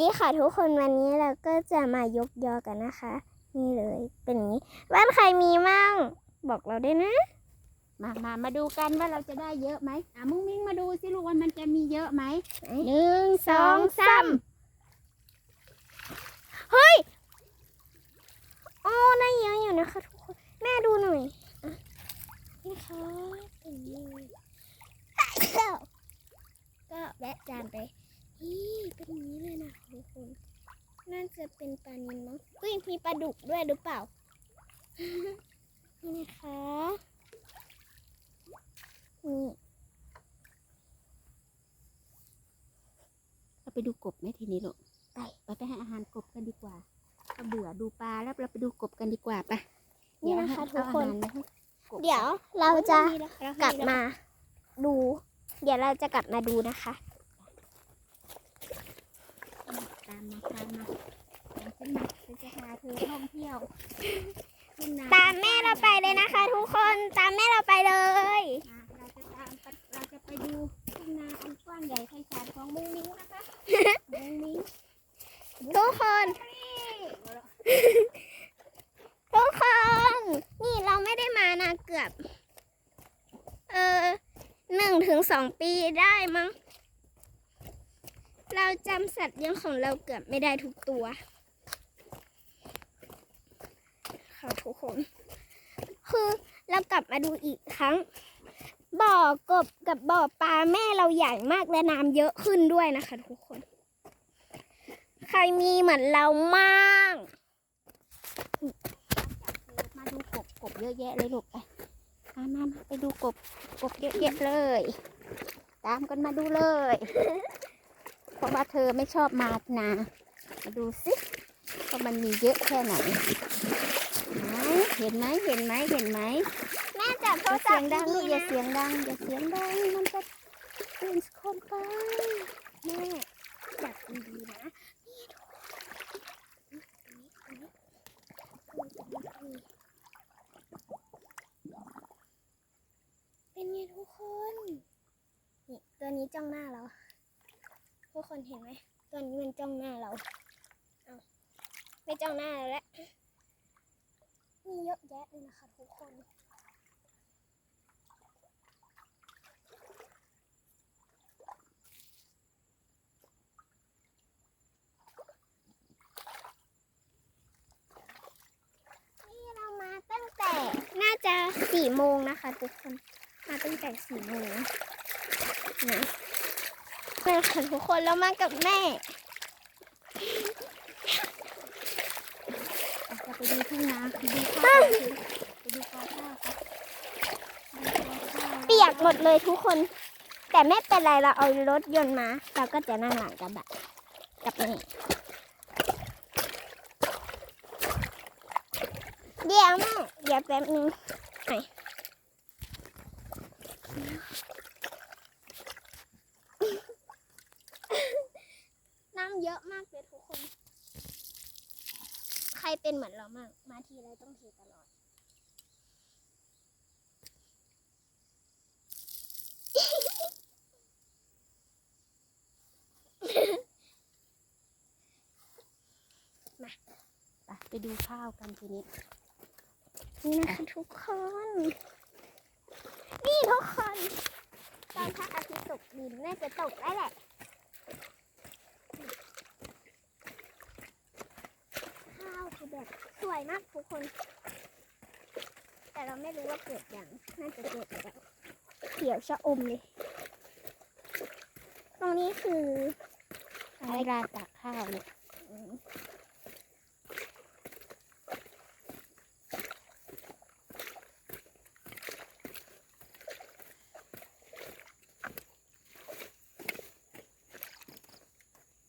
ดีค่ะทุกคนวันนี้เราก็จะมายกยอกันนะคะ นี่เลยเป็นอย่างนี้ บ้านใครมีมั่ง บอกเราด้วยนะ มามามาดูกันว่าเราจะได้เยอะไหมอะมุ้งมิ้งมาดูสิลูกว่ามันจะมีเยอะไหมไหนหนึ่งสองสามเฮ้ยอ๋อได้เยอะอยู่นะคะทุกคนแม่ดูหน่อยอะนี่ค่ะเป็นอย่างนี้ก็แวะจานไป นี่เป็นอย่างนี้เลยนะคะทุกคนน่าจะเป็นปลานิลมั้งเฮ้ยมีปลาดุกด้วยหรือเปล่า นี่นะคะนี่เราไปดูกบไหมทีนี้ลูกไปไปไปให้อาหารกบกันดีกว่าเราเบื่อดูปลาแล้วเราไปดูกบกันดีกว่าไปนี่นะคะเดี๋ทุยวกให้คนเอาอาหารมาให้กบเดี๋ยวเราจะมีแล้วเรให้กลับแล้วมาดู เดี๋ยวเราจะกลับมาดูนะคะ ตามมาตามมาตามฉันมาฉันจะพาเธอท่องเที่ยวทุ่งนาตามแม่เราไปเลยนะคะ ทุกคนตามแม่เราไปเลย อะเราจะตามไปเราจะไปดูทุ่งนาอันกว้างใหญ่ไพศาลของมุ้งมิ้งนะคะ มุ้งมิ้งทุกคน ทุกคน นี่เราไม่ได้มานานเกือบ เออหนึ่งถึงสองปีได้มั้ง เราจำสัตว์เลี้ยงของเราเกือบไม่ได้ทุกตัว ค่ะทุกคน คือเรากลับมาดูอีกครั้ง บ่อกบกับบ่อปลาแม่เราใหญ่มากและน้ำเยอะขึ้นด้วยนะคะ ทุกคน ใครมีเหมือนเรามั่งมาดูกบกบเยอะแยะเลยลูกไปมามาไปดูกบกบเยอะแยะเลย ตามกันมาดูเลย เพราะว่าเธอไม่ชอบมานามาดูสิว่ามันมีเยอะแค่ไหนไหนเห็นไหมเห็นไหมเห็นไหมแม่จับโทอรย่าศัเสีพยงท์ดังลูดีกๆอย่านะเสียงดังอย่าเสียงดังมันจะตื่นคนไป แม่จับดีๆนะนี่ทุกเป็นไงทุกคน นี่ตัวนี้จ้องหน้าเรา ทุกคนเห็นไหม ตัวนี้มันจ้องหน้าเรา เอาไม่จ้องหน้าเราแล้ว มีเยอะแยะเลย นะคะทุกคน นี่เรามาตั้งแต่น่าจะสี่โมงนะคะทุกคน มาตั้งแต่สี่โมงนะมาค่ะทุกคนเรามากับแม่จะไปดูทุ่งนาไปดูข้าว ดูข้าข้าวครับเปียกหมดเลยทุกคน แต่ไม่เป็นไรเราเอารถยนต์มา เราก็จะนั่งหลังกระบะกับแม่เดี๋ยวแม่เดี๋ยวแป๊บนึงไหนน้ำเยอะมากเลยทุกคน ใครเป็นเหมือนเรามากมาทีไรต้องเทตลอด ไปไปดูข้าวกันทีนี้นี่นะคะทุกคน นี่ทุกคน ตอนพระอาทิตย์ตกดินน่าจะตกได้แหละข้าวคือแบบสวยมากทุกคน แต่เราไม่รู้ว่าเกิดอย่างน่าจะเกิดแล้วเขียวชะอมเลย ตรงนี้คืออันนี้ลานตากข้าวเนี่ย อืม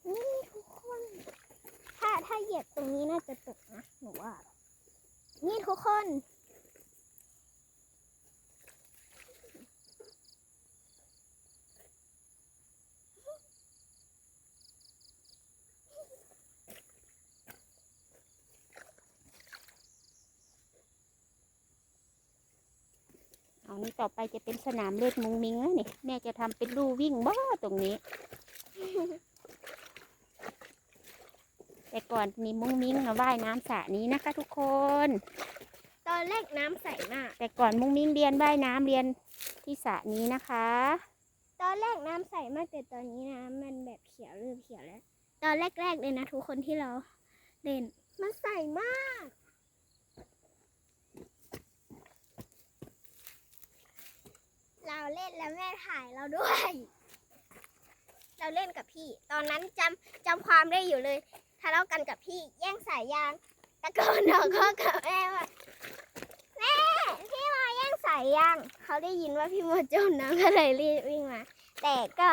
นี่ทุกคน ถ้าถ้าเหยียบตรงนี้น่าจะตกนะหนูว่า นี่ ทุกคน เอานี่ต่อไปจะเป็นสนามเล่นมุงมิงแล้วนี่ แม่จะทำเป็นลู่วิ่งบ้าตรงนี้ แต่ก่อนมีมุ้งมิ้งมาว่ายน้ำสระนี้นะคะทุกคน อนแรกน้ำใสมาก แต่ก่อนมุ้งมิ้งเรียนว่ายน้ำเรียนที่สระนี้นะคะ ตอนแรกน้ำใสมากแต่ตอนนี้น้ำมันแบบเขียวเริ่มเขียวแล้ว ตอนแรกๆเลยนะทุกคนที่เราเล่นมันใสมาก เราเล่นแล้วแม่ถ่ายเราด้วย เราเล่นกับพี่ ตอนนั้นจำจำความได้อยู่เลยทะเลาะกันกับพี่ แย่งสายยาง ตะโกนบอกพ่อกับแม่ว่าแม่พี่มาแย่งสายยางเขาได้ยินว่าพี่โมจมน้ำก็เลยรีบวิ่งมา แต่ก็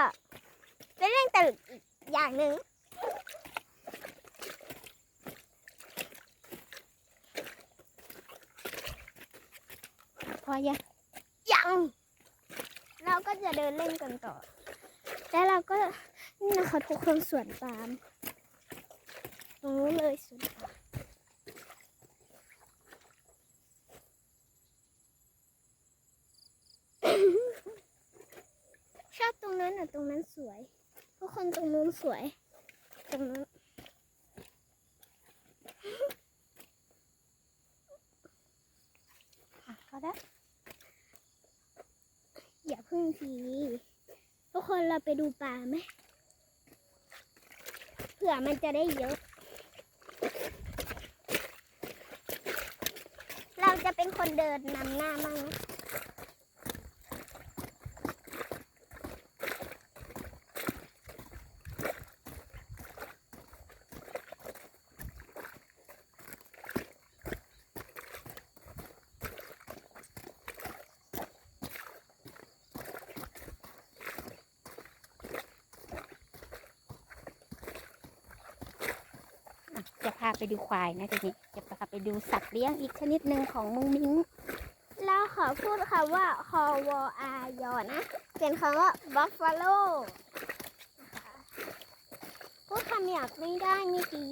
เป็นเรื่องตลกอีกอย่างหนึ่งพอยังยังเราก็จะเดินเล่นกันต่อ แล้วเราก็นี่นะคะทุกคนสวนปาล์มตรงนู้นเลยสวนปาล์ม ชอบตรงนั้นอะ ตรงนั้น สวย ทุกคนตรงนู้นสวย ตรงนู้นอะก็ได้อย่าพึ่งทีทุกคนเราไปดูปลาไหมเผื่อมันจะได้เยอะ เราจะเป็นคนเดินนำหน้ามั่งนะ ไปดูควายนะทีนี้จะพาไปดูสัตว์เลี้ยงอีกชนิดหนึ่งของมุ้งมิ้งเราขอพูดคำว่าคอวอายอนะเป็นคำว่า buffalo นะคะพูดคำหยาบไม่ได้ไม่ดี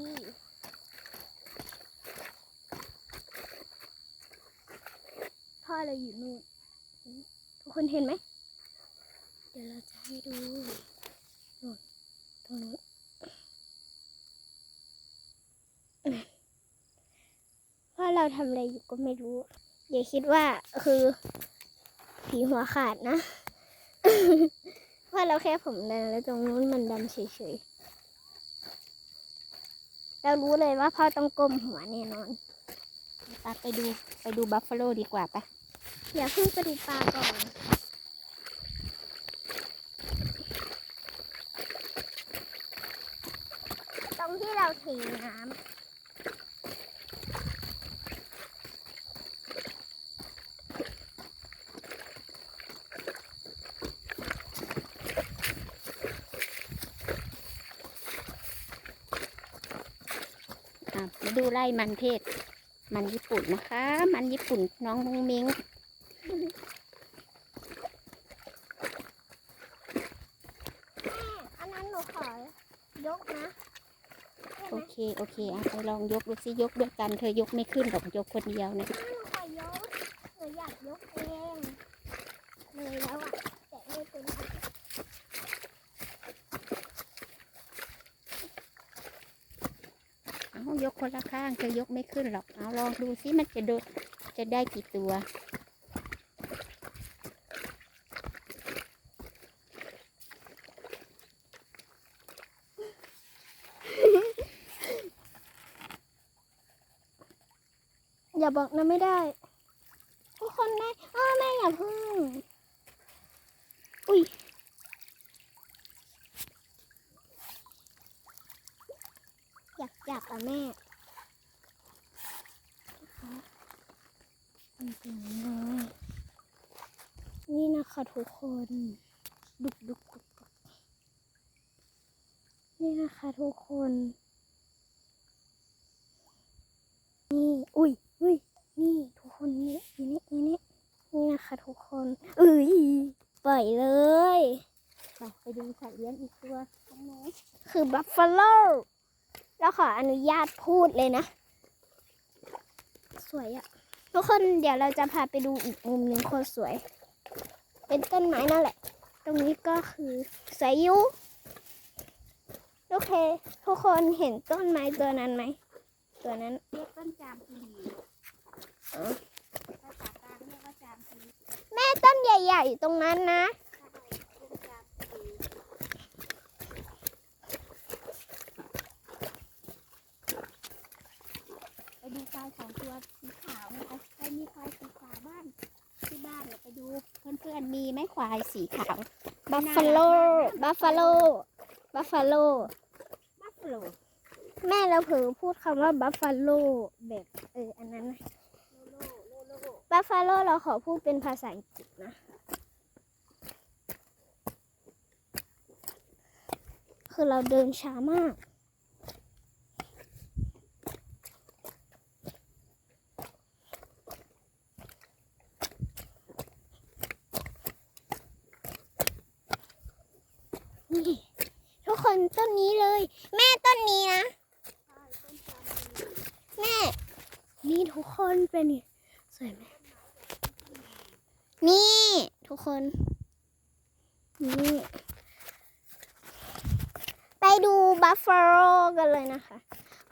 พ่อเราอยู่นู่นทุกคนเห็นไหม เดี๋ยวเราจะให้ดูนู่นตรงนู้นว่า เราทำอะไรอยู่ก็ไม่รู้ อย่าคิดว่าคือ ผีหัวขาดนะ ว่าเราแค่ผมแดงแล้วตรงนู้นมันดำเฉยๆ เรารู้เลยว่าพ่อต้องก้มหัวแน่นอนปไปดูไปดูบัฟฟาโลดีกว่าปะอย่าเพิ่งไปดูปลาก่อน ตรงที่เราเทน้ำ อะมาดู ไล่มันเทศ มันญี่ปุ่นนะคะ มันญี่ปุ่นน้องมุ้งมิ้งแม่อันนั้นหนูขอยกนะได้ไหโอมเค โอเคอะไปลองยกดูสิยกด้วยกัน เธอยกไม่ขึ้นหรอกยกคนเดียวนะแม่หนูขอยกหนูอยากยกเองเลยแล้วอะ แต่ไม่เป็นไร เอา ยกคนละข้างเธอยกไม่ขึ้นหรอก เอาลองดูสิมันจะโดนจะได้กี่ตัว อย่าบอกนะไม่ได้ ทุกคนได้อ้อแม่อย่าพึ่ง อุ้ย อยากจับอะแม่จริงๆเลยนี่นะ คะทุกคน ดุกดุกดุกดุกนี่นะคะทุกคน นี่ อุ้ยอุ้ยนี่ทุกคนนี่นี่นี่นี่นี่นะคะทุกคนเอ้ยปล่อยเลยไปไปดูสัตว์เลี้ยงอีกตัวตรงนู้นคือบัฟฟาโลแล้วขออนุญาตพูดเลยนะ สวยอะทุกคนเดี๋ยวเราจะพาไปดูอีกมุมหนึ่งโคตรสวย เป็นต้นไม้นั่นแหละ ตรงนี้ก็คือสายยูโอเค ทุกคนเห็นต้นไม้ตัวนั้นไหม ตัวนั้นเรียกต้นจามจุลีอ๋อภาษากลางเรียกว่าจามจุลีแม่ต้นใหญ่ๆตรงนั้นนะ ต้นจามจุลีไปดูควายสองตัวสีขาวนะคะใครมีควายสีขาวบ้านที่บ้านเราไปดูเพื่อนๆมีไหม ควายสีขาวบัฟฟาโลบัฟฟาโลบัฟฟาโลบัฟฟาโลแม่เราเผลอพูดคำว่าบัฟฟาโลแบบเอออันนั้นนะโลโลโลโลบัฟฟาโลเราขอพูดเป็นภาษาอังกฤษนะ คือเราเดินช้ามาก นี่ ทุก คนต้นนี้เลย แม่ต้นนี้นะ แม่ นี่ทุกคนเป็นไงสวยไหมนี่ ทุกคน นี่ ไปดูบัฟฟาโลกันเลยนะคะ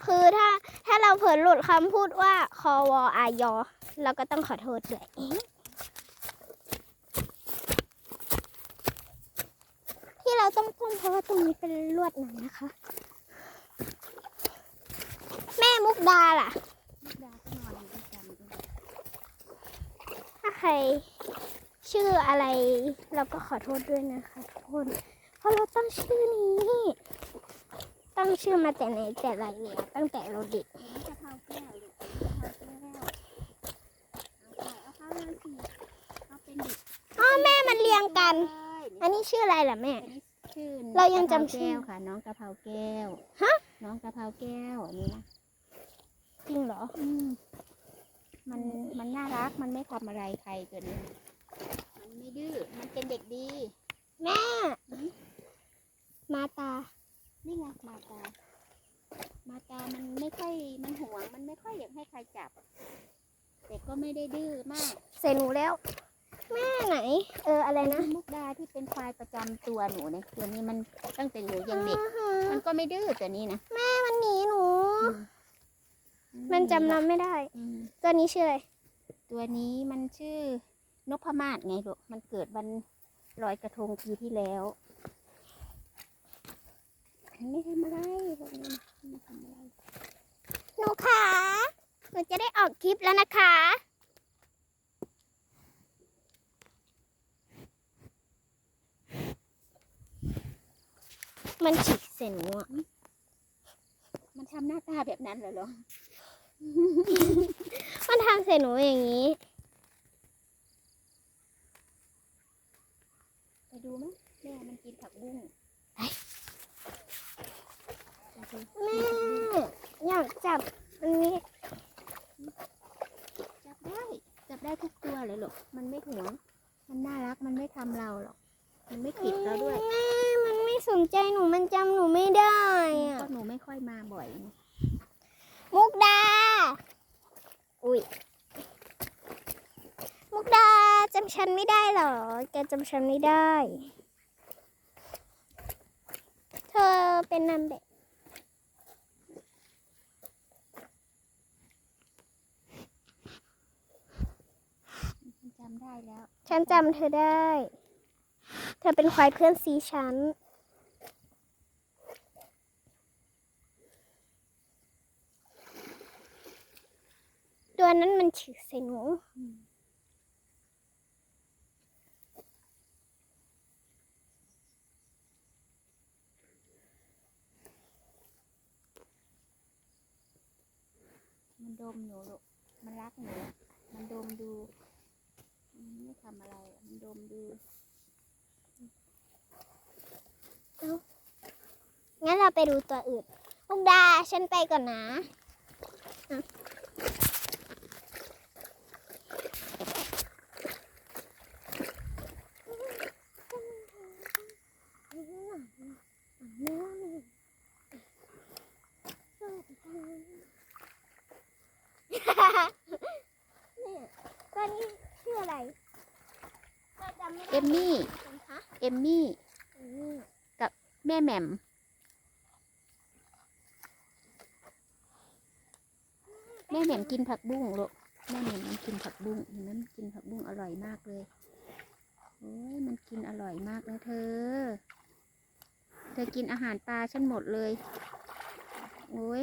คือถ้าถ้าเราเผลอหลุดคำพูดว่าคอวออายอเราก็ต้องขอโทษด้วย ที่เราต้องพุ่งเพราะ ว่าตรงนี้เป็นลวดหนังนะคะ แม่มุกดาล่ะลูกดาก็นอนอยู่ด้วยกันถ้าใครชื่ออะไร เราก็ขอโทษด้วยนะคะทุกคนเพราะเราตั้งชื่อนี้ตั้งชื่อมาแต่ไหนแต่ไรเนี่ยตั้งแต่เราเด็กอ๋อแม่มันเรียงกัน อันนี้ชื่ออะไรล่ะแม่ ชื่อเรายังจำชื่อ กะเพราแก้วค่ะ น้องกะเพราแก้ว ฮะ น้องกะเพราแก้วอันนี้นะจริงเหรอ อืมมันมันน่ารักมันไม่ทำอะไรใครตัวนี้มันไม่ดื้อมันเป็นเด็กดี แม่ มาตา นี่ไงมาตา มาตามันไม่ค่อยมันหวง มันไม่ค่อยอยากให้ใครจับ แต่ก็ไม่ได้ดื้อมากใส่หนูแล้ว แม่ไหน เอออะไรนะมุกดาที่เป็นควายประจำตัวหนูเนี่ยตัวนี้มันตั้งแต่หนูยังเด็กอ่าฮะมันก็ไม่ดื้อตัวนี้นะแม่มันหนีหนู มันจำเราไม่ได้ อืมตัวนี้ชื่ออะไร ตัวนี้มันชื่อนพมาศไงลูกมันเกิดวันลอยกระทงปีที่แล้วมันไม่ทำอะไรพวกนี้ไม่ทำอะไร หนูขาหนูจะได้ออกคลิปแล้วนะคะ มันฉีกเส้นหนูอะมันทำหน้าตาแบบนั้นเหรอเหรอมันทำเส้นหนูอย่างนี้ ไปดูไหมแม่มันกินผักบุ้งไปดูแม่อยากจับอันนี้ จับได้ จับได้ทุกตัวเลยลูกมันไม่หวง มันน่ารัก มันไม่ทำเราหรอก มันไม่ผิดเราด้วยแม่มันไม่สนใจหนูมันจำหนูไม่ได้อะก็หนูไม่ค่อยมาบ่อยไงมุกดา อุ้ย มุกดาจำฉันไม่ได้เหรอ แกจำฉันไม่ได้ เธอเป็นนางแบบมันจำได้แล้ว ฉันจำเธอได้ เธอเป็นควายเพื่อนซีฉันตัวนั้นมันฉีกใส่หนูมันดมหนูลูกมันรักหนู มันดมดูมันไม่ทำอะไร มันดมดู งั้นเราไปดูตัวอื่นมุกดาฉันไปก่อนนะ แม่มแม่แหม่มกินผักบุ้งลูกแม่แหม่มมันกินผักบุ้งนไหนกินผักบุ้งอร่อยมากเลยโอ้ยมันกินอร่อยมากนะเธอ เธอกินอาหารปลาฉันหมดเลยโอ้ย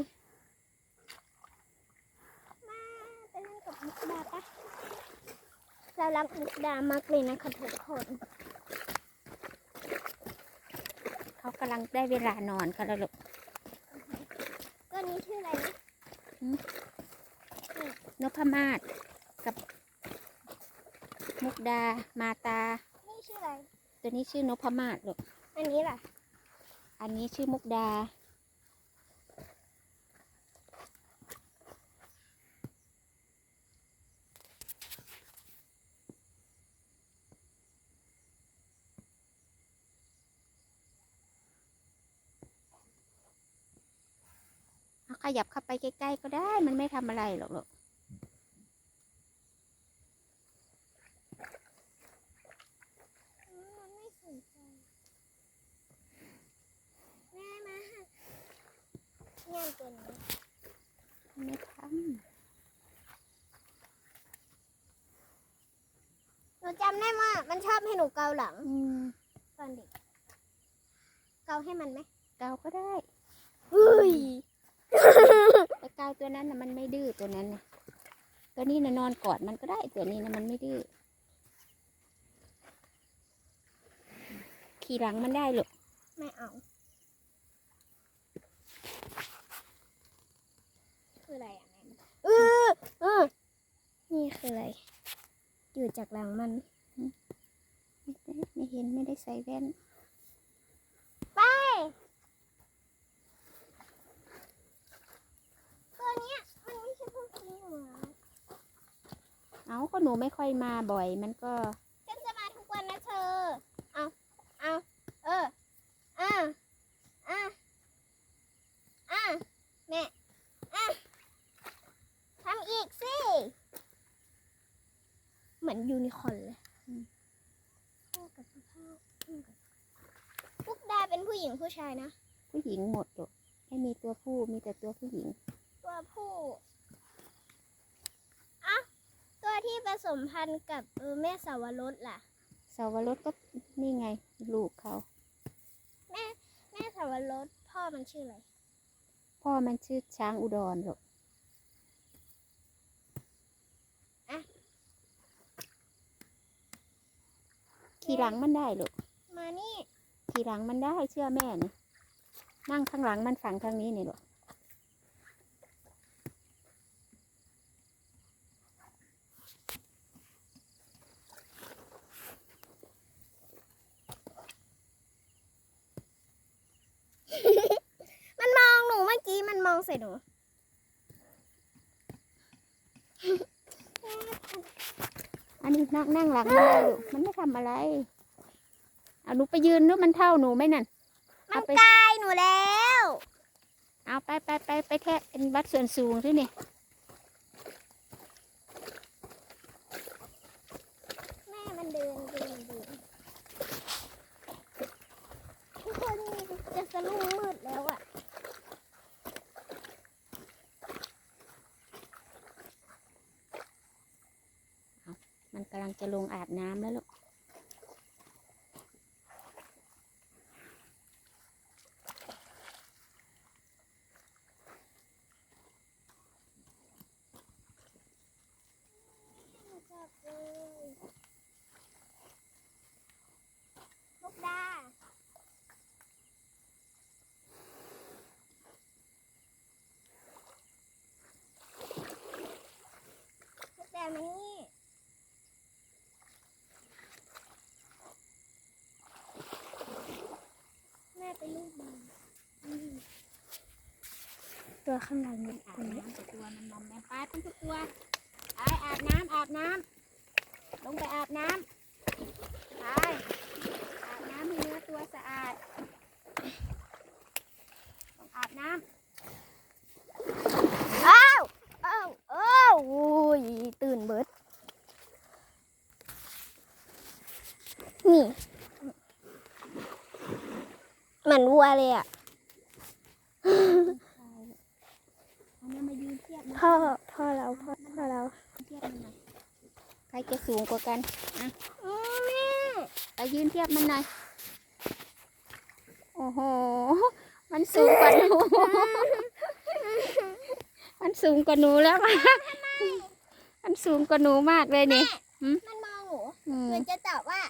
มาไปเล่นกับมุกดาปะเรารักมุกดามากเลยนะคะทุกคน เขากำลังได้เวลานอนเขาแล้วลูกตัวนี้ชื่ออะไรนะนพมาศกับ มุกดา มาตา นี่ชื่ออะไร ตัวนี้ชื่อ นพมาศลูก อันนี้ล่ะ อันนี้ชื่อมุกดา ยับเข้าไปใกล้ๆก็ได้ มันไม่ทำอะไรหรอกลูกอืมมันไม่สนใจแม่มาหางานตัวนี้ไม่ทหนูจำได้ว่ามันชอบให้หนูเกาหลังำอืมตอนเด็กเกาให้มันไหมเกาก็ได้เฮ้ย แต่เกาตัวนั้นนะมันไม่ดื้อตัวนั้นนะตัวนี้นะนอนกอดมันก็ได้ตัวนี้นะมันไม่ดื้อขี่หลังมันได้หรอกไม่เอาคืออะไรอะแม่เออเออนี่คืออะไรอยู่จากหลังมัน ไม่ได้ไม่เห็นไม่ได้ใส่แว่น ไป ตัวเนี้ยมันไม่ใช่พวกนี้หรอ เอาก็หนูไม่ค่อยมาบ่อย มันก็ฉันจะมาทุกวันนะเธอ เอาเอาเอออะอะอะแม่อะทำอีกสิ เหมือนยูนิคอร์นเลยพ่อกับพ่อพ่อกับพุกดาเป็นผู้หญิงผู้ชายนะ ผู้หญิงหมดหรอกไม่มีตัวผู้มีแต่ตัวผู้หญิง ตัวผู้อะตัว ที่ผสมพันธุ์กับเออแม่สาวรสล่ะ สาวรสก็นี่ไง ลูกเขา แม่แม่สาวรสพ่อมันชื่ออะไร พ่อมันชื่อช้างอุดรหรอกอะขี่หลังมันได้หรอกมานี่ขี่หลังมันได้เชื่อแม่นี่นั่งข้างหลังมันฝั่งทางนี้นี่หรอก มันมองหนูเมื่อกี้มันมอง ใส่หนูอันนี้นั่งนั่งหลังมันได้ลูกมันไม่ทำอะไรเอาหนูไปยืนนู้มันเท่าหนูไหมนั่นมัเอานไปใกล้หนูแล้ว เอาไปไปไปไปแทะเป็นวัดส่วนสูงที่นี่ แม่มันเดินเดินเดินทุกคนจะสนุกมืดแล้วอะ มันกำลังจะลงอาบน้ำแล้วลูก จับเลยลูกดาลูกดามานี่ แม่ไปลูกมันอืมตัว ข้างในมันอาเป็บนน้ำแต่ตัวมันมอมแมมไปทั้งทุกตัวไปอาบน้ำอาบน้ำลงไปอาบน้ำไปอาบน้ำให้เนื้อตัวสะอาดต้องอาบน้ำอ้าวอ้าวอ้าวอุ้ยตื่นเบิดนี่เหมือนวัวเลยอะ ใช่อันนี้มายืนเทียบ พ่อพ่อเราพ่อพ่อเราเทียบมันหน่อยใครจะสูงกว่ากันอะแม่ไปยืนเทียบมันหน่อยโอ้โหมันสูงกว่าหนูมันสูงกว่าหนูแล้วมันสูงกว่าหนูมากเลยนี่มันมองหนูอืมหนูจะตอบว่า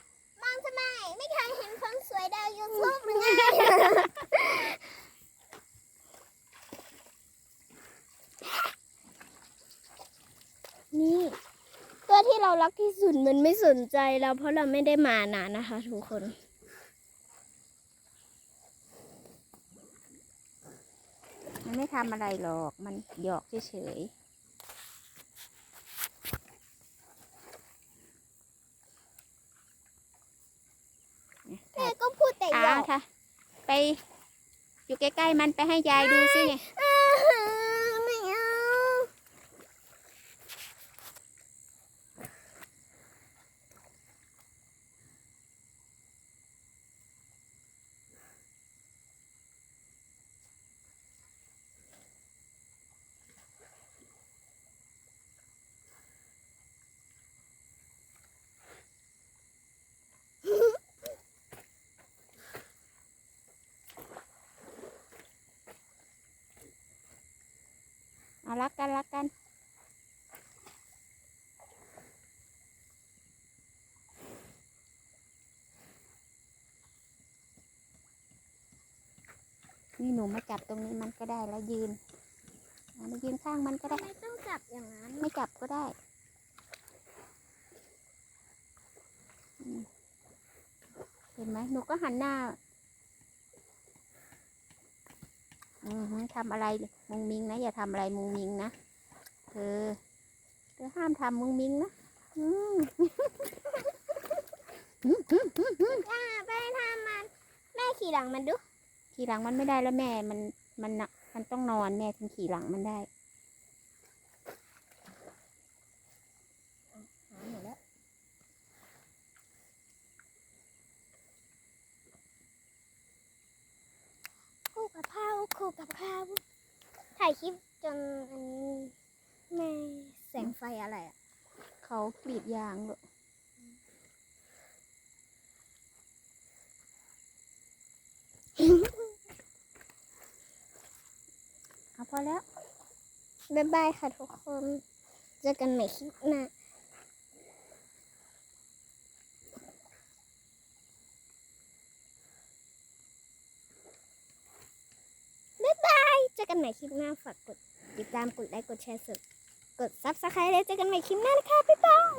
มองทำไมไม่เคยเห็นคนสวยดาวยูทูบหรือไง นี่ตัวที่เรารักที่สุดมันไม่สนใจเราเพราะเราไม่ได้มานานนะคะ ทุกคน มันไม่ทำอะไรหรอก มันหยอกเฉยๆแม่ก็พูดแต่หยอ่าอกค่ะไปอยู่ใกล้ๆมันไปให้ยายดูสิเนี่ย อ่าไม่เอา เอารักกันรักกัน นี่หนูมาจับตรงนี้มันก็ได้แล้วยืนเอามายืนข้างมันก็ได้ทำไมต้องจับอย่างนั้น ไม่จับก็ได้อืมเห็นไหมหนูก็หันหน้าอือฮึทำอะไรมุงมิงนะ อย่าทำอะไรมุงมิงนะเธอเธอห้ามทำมุงมิงนะอืมอ่าไปทำมัน แม่ขี่หลังมันดู ขี่หลังมันไม่ได้แล้วแม่มันมันน่ะมันต้องนอนแม่ถึงขี่หลังมันได้หาหนูแล้วคู่กับข้าวคู่กับข้าวถ่ายคลิปจนอันนี้แม่แสงไฟอะไรอะ เขากรีดยางลูก เอาพอแล้ว บ๊ายบายค่ะทุกคน เจอกันใหม่คลิปหน้าบ๊ายบายเจอกันใหม่คลิปหน้าฝากกดติดตามกดไลค์กดแชร์สุด กดซับสไครต์เลยเจอกันใหม่คลิปหน้านะคะบ๊ายบาย